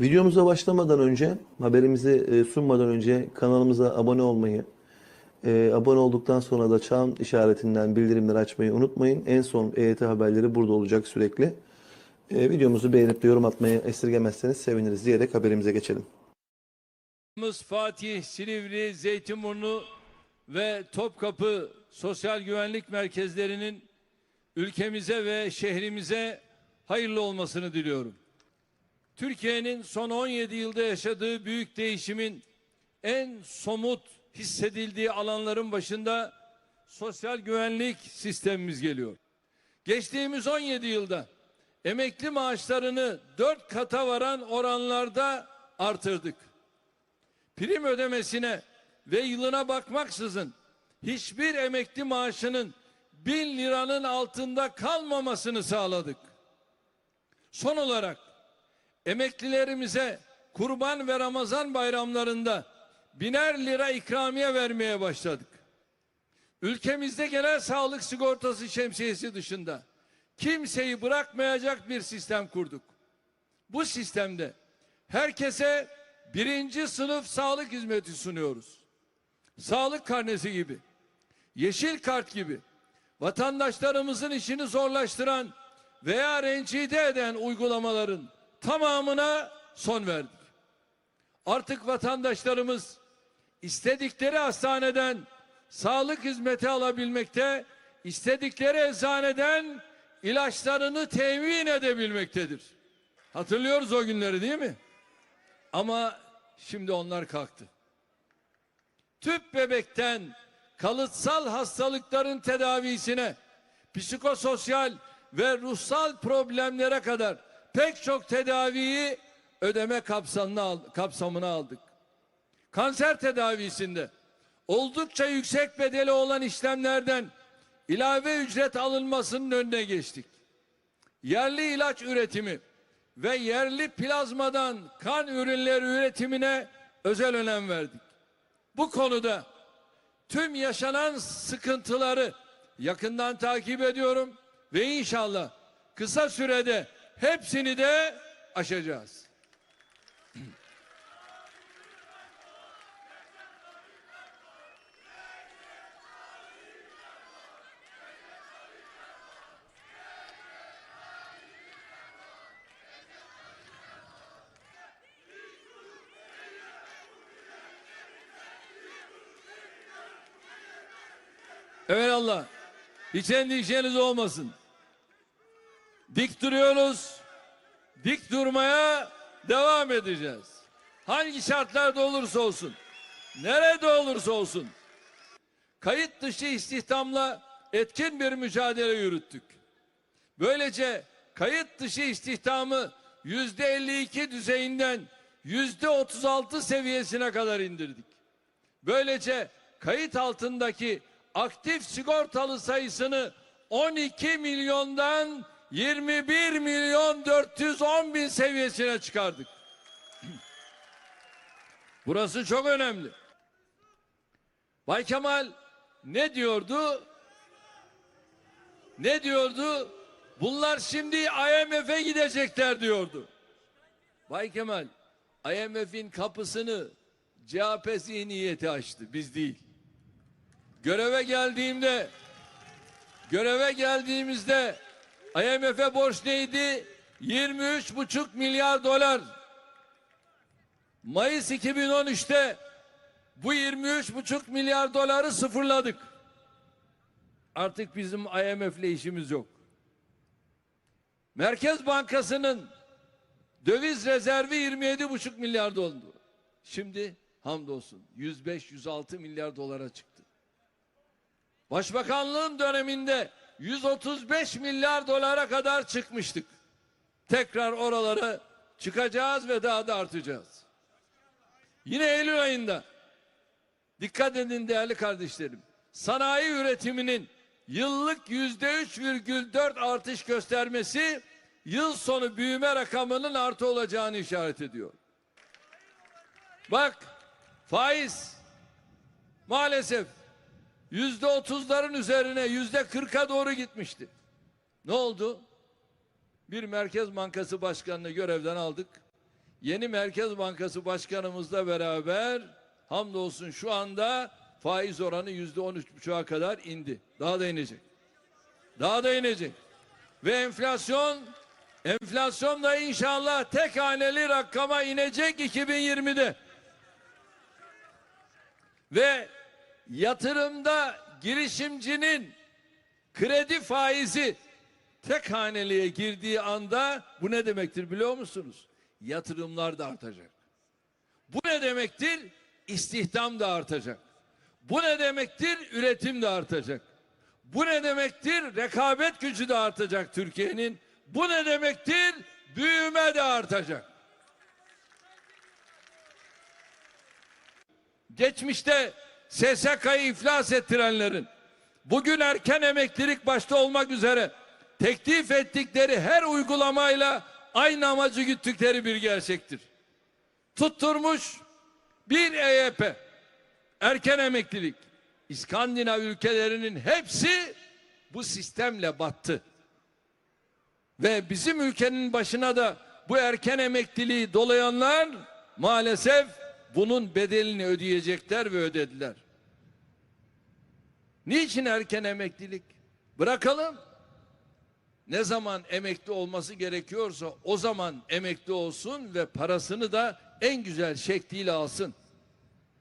Videomuza başlamadan önce, haberimizi e, sunmadan önce kanalımıza abone olmayı, e, abone olduktan sonra da çan işaretinden bildirimleri açmayı unutmayın. En son EYT haberleri burada olacak sürekli. E, videomuzu beğenip de yorum atmayı esirgemezseniz seviniriz diyerek haberimize geçelim. Fatih, Silivri, Zeytinburnu ve Topkapı Sosyal Güvenlik Merkezlerinin ülkemize ve şehrimize hayırlı olmasını diliyorum. Türkiye'nin son 17 yılda yaşadığı büyük değişimin en somut hissedildiği alanların başında sosyal güvenlik sistemimiz geliyor. Geçtiğimiz 17 yılda emekli maaşlarını 4 kata varan oranlarda artırdık prim ödemesine ve yılına bakmaksızın hiçbir emekli maaşının bin liranın altında kalmamasını sağladık. Son olarak emeklilerimize kurban ve Ramazan bayramlarında biner lira ikramiye vermeye başladık. Ülkemizde genel sağlık sigortası şemsiyesi dışında kimseyi bırakmayacak bir sistem kurduk. Bu sistemde herkese birinci sınıf sağlık hizmeti sunuyoruz. Sağlık karnesi gibi, yeşil kart gibi vatandaşlarımızın işini zorlaştıran veya rencide eden uygulamaların tamamına son verdik. Artık vatandaşlarımız istedikleri hastaneden sağlık hizmeti alabilmekte, istedikleri eczaneden ilaçlarını temin edebilmektedir. Hatırlıyoruz o günleri değil mi? Ama şimdi onlar kalktı. Tüp bebekten kalıtsal hastalıkların tedavisine, psikososyal ve ruhsal problemlere kadar pek çok tedaviyi ödeme kapsamına, kapsamına aldık. Kanser tedavisinde oldukça yüksek bedeli olan işlemlerden ilave ücret alınmasının önüne geçtik. Yerli ilaç üretimi ve yerli plazmadan kan ürünleri üretimine özel önem verdik. Bu konuda tüm yaşanan sıkıntıları yakından takip ediyorum ve inşallah kısa sürede hepsini de aşacağız. Evet Allah. Hiç endişeniz olmasın. Dik duruyoruz. Dik durmaya devam edeceğiz. Hangi şartlarda olursa olsun. Nerede olursa olsun. Kayıt dışı istihdamla etkin bir mücadele yürüttük. Böylece kayıt dışı istihdamı yüzde 52 düzeyinden yüzde 36 seviyesine kadar indirdik. Böylece kayıt altındaki aktif sigortalı sayısını 12 milyondan 21 milyon 410 bin seviyesine çıkardık. Burası çok önemli. Bay Kemal ne diyordu? Ne diyordu? Bunlar şimdi IMF'e gidecekler diyordu. Bay Kemal IMF'in kapısını CHP zihniyeti açtı biz değil. Göreve geldiğimde göreve geldiğimizde IMF'e borç neydi? 23,5 milyar dolar. Mayıs 2013'te bu 23,5 milyar doları sıfırladık. Artık bizim IMF'le işimiz yok. Merkez Bankası'nın döviz rezervi 27,5 milyar dolar. Şimdi hamdolsun 105-106 milyar dolara çıktı. Başbakanlığın döneminde 135 milyar dolara kadar çıkmıştık. Tekrar oralara çıkacağız ve daha da artacağız. Yine Eylül ayında dikkat edin değerli kardeşlerim. Sanayi üretiminin yıllık yüzde 3,4 artış göstermesi yıl sonu büyüme rakamının artı olacağını işaret ediyor. Bak faiz maalesef yüzde otuzların üzerine yüzde kırka doğru gitmişti. Ne oldu? Bir Merkez Bankası Başkanı'nı görevden aldık. yeni Merkez Bankası Başkanımızla beraber hamdolsun şu anda faiz oranı yüzde on üç buçuğa kadar indi. Daha da inecek. Daha da inecek. Ve enflasyon enflasyon da inşallah tek haneli rakama inecek 2020'de. Ve yatırımda girişimcinin kredi faizi tek haneliğe girdiği anda bu ne demektir biliyor musunuz? Yatırımlar da artacak. Bu ne demektir? İstihdam da artacak. Bu ne demektir? Üretim de artacak. Bu ne demektir? Rekabet gücü de artacak Türkiye'nin. Bu ne demektir? Büyüme de artacak. Geçmişte SSK'yı iflas ettirenlerin bugün erken emeklilik başta olmak üzere teklif ettikleri her uygulamayla aynı amacı güttükleri bir gerçektir. Tutturmuş bir EYP, erken emeklilik. İskandinav ülkelerinin hepsi bu sistemle battı. Ve bizim ülkenin başına da bu erken emekliliği dolayanlar maalesef bunun bedelini ödeyecekler ve ödediler. Niçin erken emeklilik? Bırakalım. Ne zaman emekli olması gerekiyorsa o zaman emekli olsun ve parasını da en güzel şekliyle alsın.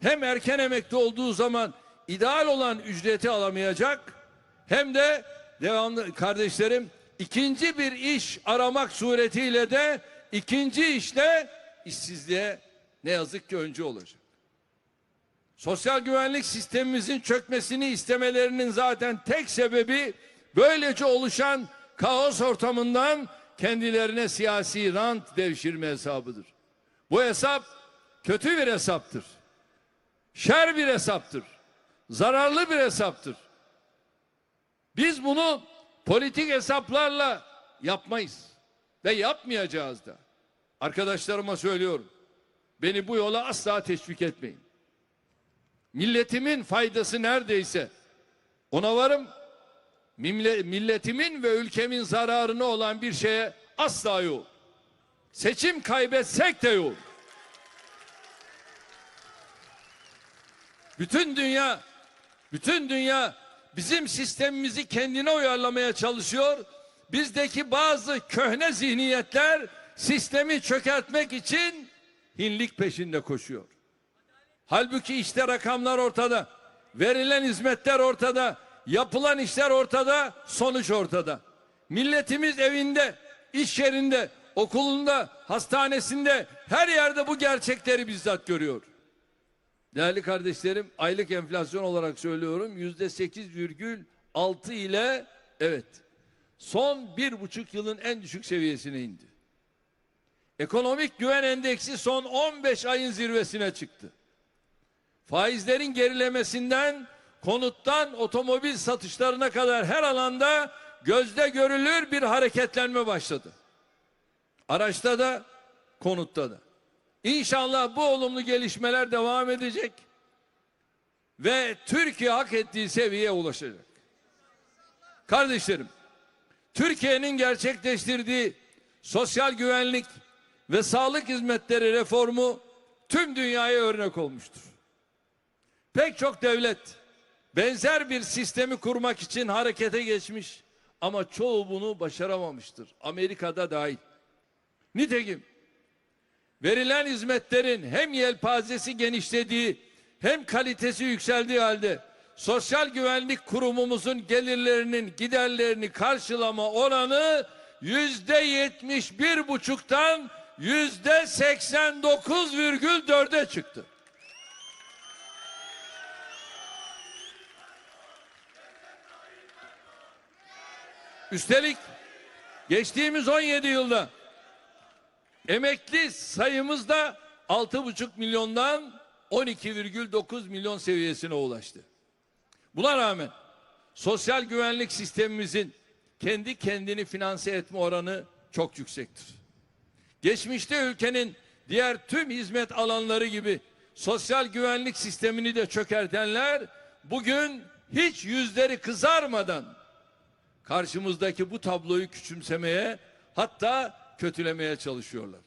Hem erken emekli olduğu zaman ideal olan ücreti alamayacak hem de devamlı kardeşlerim ikinci bir iş aramak suretiyle de ikinci işle işsizliğe ne yazık ki önce olacak. Sosyal güvenlik sistemimizin çökmesini istemelerinin zaten tek sebebi böylece oluşan kaos ortamından kendilerine siyasi rant devşirme hesabıdır. Bu hesap kötü bir hesaptır. Şer bir hesaptır. Zararlı bir hesaptır. Biz bunu politik hesaplarla yapmayız ve yapmayacağız da. Arkadaşlarıma söylüyorum. Beni bu yola asla teşvik etmeyin. Milletimin faydası neredeyse ona varım. Mille- Milletimin ve ülkemin zararına olan bir şeye asla yok. Seçim kaybetsek de yok. Bütün dünya bütün dünya bizim sistemimizi kendine uyarlamaya çalışıyor. Bizdeki bazı köhne zihniyetler sistemi çökertmek için hinlik peşinde koşuyor. Halbuki işte rakamlar ortada. Verilen hizmetler ortada. Yapılan işler ortada. Sonuç ortada. Milletimiz evinde, iş yerinde, okulunda, hastanesinde her yerde bu gerçekleri bizzat görüyor. Değerli kardeşlerim aylık enflasyon olarak söylüyorum yüzde sekiz virgül altı ile evet son bir buçuk yılın en düşük seviyesine indi. Ekonomik güven endeksi son 15 ayın zirvesine çıktı. Faizlerin gerilemesinden konuttan otomobil satışlarına kadar her alanda gözde görülür bir hareketlenme başladı. Araçta da konutta da. İnşallah bu olumlu gelişmeler devam edecek ve Türkiye hak ettiği seviyeye ulaşacak. Kardeşlerim, Türkiye'nin gerçekleştirdiği sosyal güvenlik ve sağlık hizmetleri reformu tüm dünyaya örnek olmuştur. Pek çok devlet benzer bir sistemi kurmak için harekete geçmiş ama çoğu bunu başaramamıştır. Amerika'da dahil. Nitekim verilen hizmetlerin hem yelpazesi genişlediği hem kalitesi yükseldiği halde sosyal güvenlik kurumumuzun gelirlerinin giderlerini karşılama oranı yüzde yetmiş bir buçuktan yüzde seksen dokuz virgül dörde çıktı. Üstelik geçtiğimiz 17 yılda emekli sayımız da 6,5 milyondan 12,9 milyon seviyesine ulaştı. Buna rağmen sosyal güvenlik sistemimizin kendi kendini finanse etme oranı çok yüksektir. Geçmişte ülkenin diğer tüm hizmet alanları gibi sosyal güvenlik sistemini de çökertenler bugün hiç yüzleri kızarmadan karşımızdaki bu tabloyu küçümsemeye hatta kötülemeye çalışıyorlar.